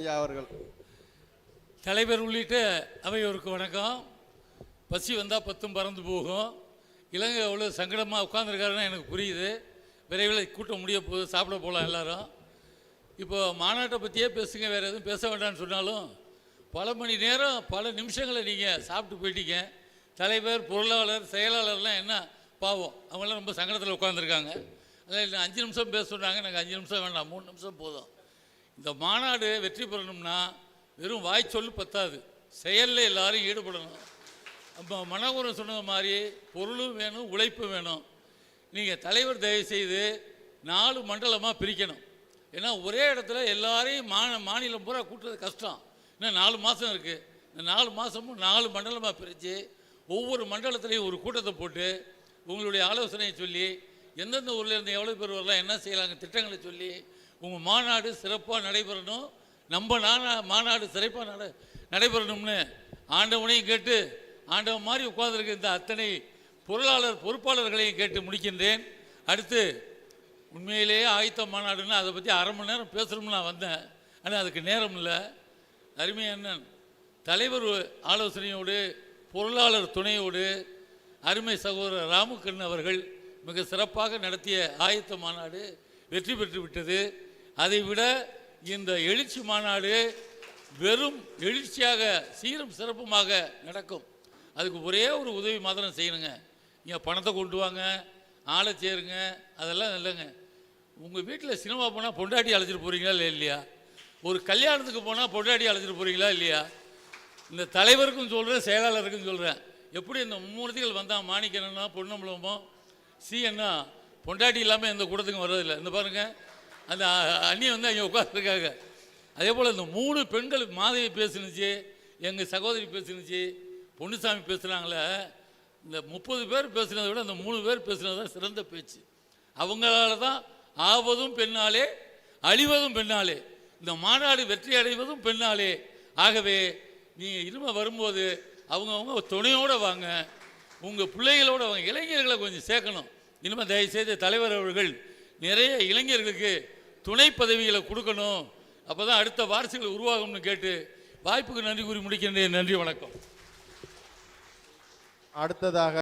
ஐயா அவர்கள். தலைவர் உள்ளிட்ட அவையோருக்கு வணக்கம். பசி வந்தால் பத்தும் பறந்து போகும். இலங்கை அவ்வளோ சங்கடமாக உட்காந்துருக்காருன்னு எனக்கு புரியுது. விரைவில் கூட்டம் முடிய போகுது சாப்பிட போகலாம் எல்லாரும். இப்போ மாநாட்டை பற்றியே பேசுங்க வேறு எதுவும் பேச வேண்டாம்னு சொன்னாலும் பல மணி நேரம் பல நிமிஷங்களை நீங்கள் சாப்பிட்டு போயிட்டீங்க. தலைவர் பொருளாளர் செயலாளர்லாம் என்ன பாவம். அவங்களாம் ரொம்ப சங்கடத்தில் உட்காந்துருக்காங்க அதில் அஞ்சு நிமிஷம் பேச சொன்னாங்க எனக்கு அஞ்சு நிமிஷம் வேண்டாம் மூணு நிமிஷம் போதும். இந்த மாநாடு வெற்றி பெறணும்னா வெறும் வாய் சொல்லு பத்தாது. செயலில் எல்லாரும் ஈடுபடணும். அப்போ மனோகரன் சொன்னது மாதிரி பொருளும் வேணும் உழைப்பும் வேணும். நீங்கள் தலைவர் தயவு செய்து நாலு மண்டலமாக பிரிக்கணும். ஏன்னா ஒரே இடத்துல எல்லாரையும் மா மாநிலம் பூரா கூட்டுறது கஷ்டம். இன்னும் நாலு மாதம் இருக்குது இந்த நாலு மாதமும் நாலு மண்டலமாக பிரித்து ஒவ்வொரு மண்டலத்துலேயும் ஒரு கூட்டத்தை போட்டு உங்களுடைய ஆலோசனையை சொல்லி எந்தெந்த ஊர்லேருந்து எவ்வளோ பேர் வரலாம் என்ன செய்யலாங்க திட்டங்களை சொல்லி உங்கள் மாநாடு சிறப்பாக நடைபெறணும். நம்ம நானா மாநாடு சிறப்பாக நட நடைபெறணும்னு ஆண்டவனையும் கேட்டு ஆண்டவன் மாதிரி உட்கார்ந்துருக்க இந்த அத்தனை பொருளாளர் பொறுப்பாளர்களையும் கேட்டு முடிக்கின்றேன். அடுத்து உண்மையிலேயே ஆயுத்த மாநாடுன்னு அதை பற்றி அரை மணி நேரம் பேசணும்னு நான் வந்தேன். ஆனால் அதுக்கு நேரம் இல்லை. அருமை அண்ணன் தலைவர் ஆலோசனையோடு பொருளாளர் துணையோடு அருமை சகோதரர் ராமுக்கண்ணன் அவர்கள் மிக சிறப்பாக நடத்திய ஆயத்த மாநாடு வெற்றி பெற்று விட்டது. அதை விட இந்த எழுச்சி மாநாடு வெறும் எழுச்சியாக சீரும் சிறப்புமாக நடக்கும். அதுக்கு ஒரே ஒரு உதவி மாத்திரம் செய்யணுங்க. நீங்கள் பணத்தை கொண்டு வாங்க ஆளை சேருங்க அதெல்லாம் இல்லைங்க. உங்கள் வீட்டில் சினிமா போனால் பொண்டாட்டி அழைச்சிட்டு போகிறீங்களா இல்லை இல்லையா? ஒரு கல்யாணத்துக்கு போனால் பொண்டாட்டி அழைச்சிட்டு போகிறீங்களா இல்லையா? இந்த தலைவருக்கும் சொல்கிறேன் செயலாளருக்கும் சொல்கிறேன் எப்படி இந்த மும்மூர்த்திகள் வந்தால் மாணிக்கணும்னா பொன்னம்பலமோ சிஎன்னா பொண்டாட்டி இல்லாமல் எந்த கூட்டத்துக்கும் வர்றதில்லை. இந்த பாருங்கள் அந்த அண்ணியை அண்ணி வந்து அங்கே உட்காந்துருக்காங்க அதே போல் இந்த மூணு பெண்கள் மாதவி பேசுனுச்சு எங்கள் சகோதரி பேசுனுச்சு பொன்னுசாமி பேசுகிறாங்களே இந்த முப்பது பேர் பேசுனதை விட அந்த மூணு பேர் பேசுனது தான் சிறந்த பேச்சு. அவங்களால தான் ஆவதும் பெண்ணாலே அழிவதும் பெண்ணாலே இந்த மாநாடு வெற்றி அடைவதும் பெண்ணாலே. ஆகவே நீங்கள் இனிமே வரும்போது அவங்கவுங்க துணையோடு வாங்க உங்கள் பிள்ளைகளோட வாங்க இளைஞர்களை கொஞ்சம் சேர்க்கணும். இனிமேல் தயவுசெய்து தலைவர் அவர்கள் நிறைய இளைஞர்களுக்கு துணை பதவிகளை கொடுக்கணும். அப்போ தான் அடுத்த வாரிசுகள் உருவாகும்னு கேட்டு வாய்ப்புக்கு நன்றி கூறி முடிக்கின்றேன். நன்றி வணக்கம். அடுத்ததாக